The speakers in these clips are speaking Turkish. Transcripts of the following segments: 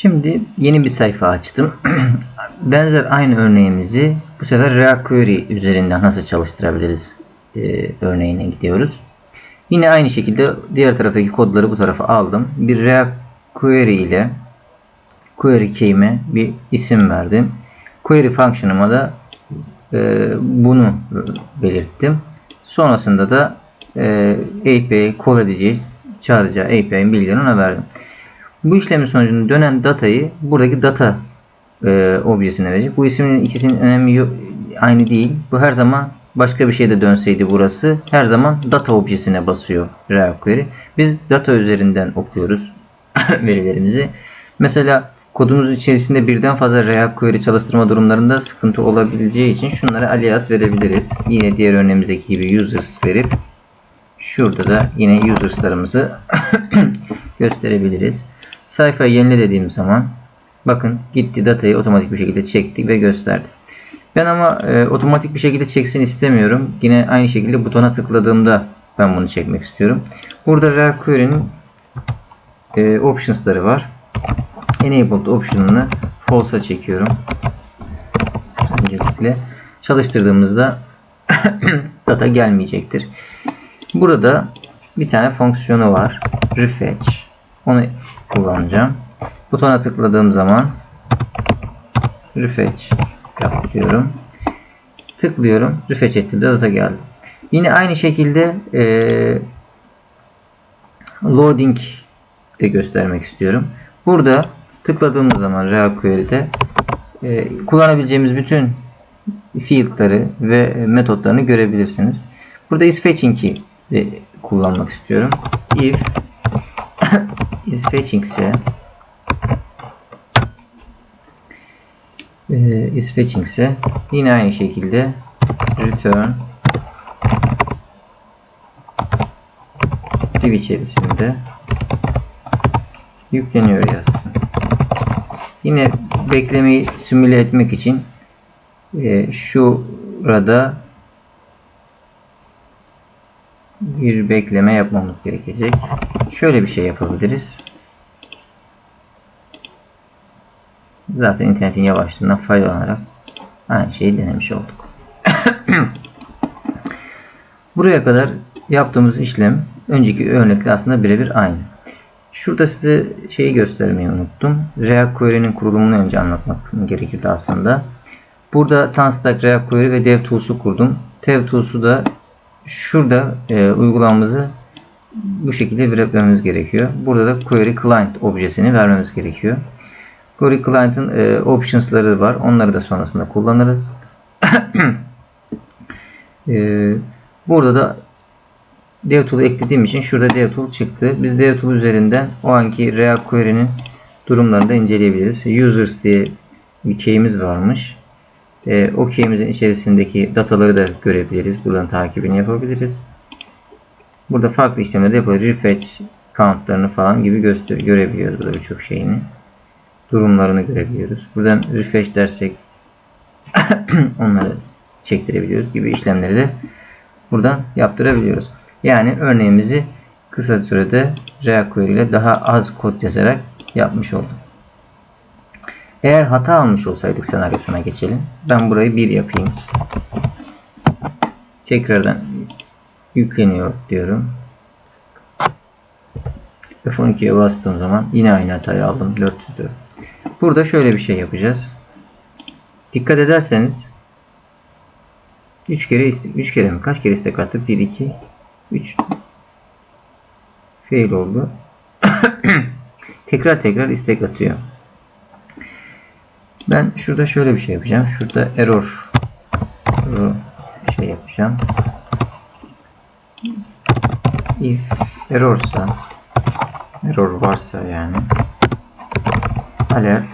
Şimdi yeni bir sayfa açtım. Benzer aynı örneğimizi bu sefer React Query üzerinden nasıl çalıştırabiliriz e, örneğine gidiyoruz. Yine aynı şekilde diğer taraftaki kodları bu tarafa aldım. Bir React Query ile query key'ime bir isim verdim. Query function'ıma da e, bunu belirttim. Sonrasında da e, API'yi call edeceğiz. Çağıracağı API'nin bilgilerini ona verdim. Bu işlemin sonucunda dönen datayı buradaki data e, objesine verecek. Bu ismin ikisinin önemi yok, aynı değil. Bu her zaman başka bir şeyde dönseydi burası her zaman data objesine basıyor React Query. Biz data üzerinden okuyoruz verilerimizi. Mesela kodumuz içerisinde birden fazla React Query çalıştırma durumlarında sıkıntı olabileceği için şunlara alias verebiliriz. Yine diğer örneğimizdeki gibi users verip şurada da yine users'larımızı gösterebiliriz. Sayfayı yenile dediğim zaman bakın gitti datayı otomatik bir şekilde çekti ve gösterdi. Ben ama e, otomatik bir şekilde çeksin istemiyorum. Yine aynı şekilde butona tıkladığımda ben bunu çekmek istiyorum. Burada React Query'nin e, options'ları var. Enabled option'ını false'a çekiyorum. Öncelikle çalıştırdığımızda data gelmeyecektir. Burada bir tane fonksiyonu var. Refetch. Onu kullanacağım. Butona tıkladığım zaman refetch yap diyorum. Tıklıyorum. Refetch etti. Data geldi. Yine aynı şekilde e, loading de göstermek istiyorum. Burada tıkladığımız zaman React Query'de e, kullanabileceğimiz bütün field'ları ve metotlarını görebilirsiniz. Burada is fetching'i kullanmak istiyorum. If is fetching ise e, is fetching ise yine aynı şekilde return div içerisinde yükleniyor yazsın. Yine beklemeyi simüle etmek için e, şurada bir bekleme yapmamız gerekecek. Şöyle bir şey yapabiliriz. Zaten internetin yavaşlığından faydalanarak aynı şeyi denemiş olduk. Buraya kadar yaptığımız işlem önceki örnekle aslında birebir aynı. Şurada size şeyi göstermeyi unuttum. React Query'nin kurulumunu önce anlatmak gerekirdi aslında. Burada Tanstack React Query ve DevTools'u kurdum. DevTools'u da şurada e, uygulamamızı bu şekilde vermemiz gerekiyor. Burada da Query Client objesini vermemiz gerekiyor. Query Client'ın e, options'ları var. Onları da sonrasında kullanırız. e, burada da DevTool'u eklediğim için şurada DevTool çıktı. Biz DevTool üzerinden o anki React Query'nin durumlarını da inceleyebiliriz. Users diye bir key'imiz varmış. E, o key'imizin içerisindeki dataları da görebiliriz. Buradan takibini yapabiliriz. Burada farklı işlemler de yapabiliriz. Refetch countlarını falan gibi göster görebiliyoruz burada birçok şeyini. Durumlarını görebiliyoruz. Buradan refresh dersek onları çektirebiliyoruz gibi işlemleri de buradan yaptırabiliyoruz. Yani örneğimizi kısa sürede React ile daha az kod yazarak yapmış oldum. Eğer hata almış olsaydık senaryosuna geçelim. Ben burayı bir yapayım. Tekrardan yükleniyor diyorum. F12'ye bastığım zaman yine aynı hatayı aldım. 404. Burada şöyle bir şey yapacağız. Dikkat ederseniz 3 kere istek, 3 kere mi? Kaç kere istek attık? 1 2 3 fail oldu. tekrar tekrar istek atıyor. Ben şurada şöyle bir şey yapacağım. Şurada error şey yapacağım. If errorsa error varsa yani alert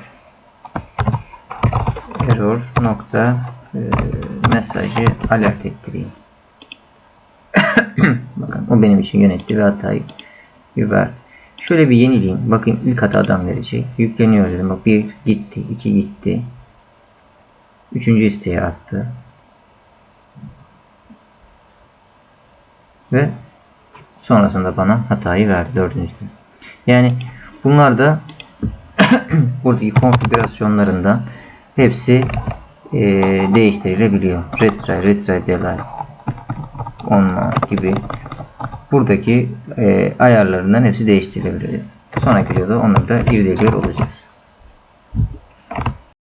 error nokta e, mesajı alert ettireyim. Bakın o benim için yönetti ve hatayı ver. Şöyle bir yenileyim. Bakın ilk hatadan verecek. Yükleniyor dedim. Bak bir gitti. iki gitti. Üçüncü isteği attı. Ve sonrasında bana hatayı verdi. Dördüncü. Yani bunlar da buradaki konfigürasyonlarında hepsi e, değiştirilebiliyor. Retry, retry delay, onma gibi buradaki e, ayarlarından hepsi değiştirilebiliyor. Sonraki videoda onları da irdeliyor olacağız.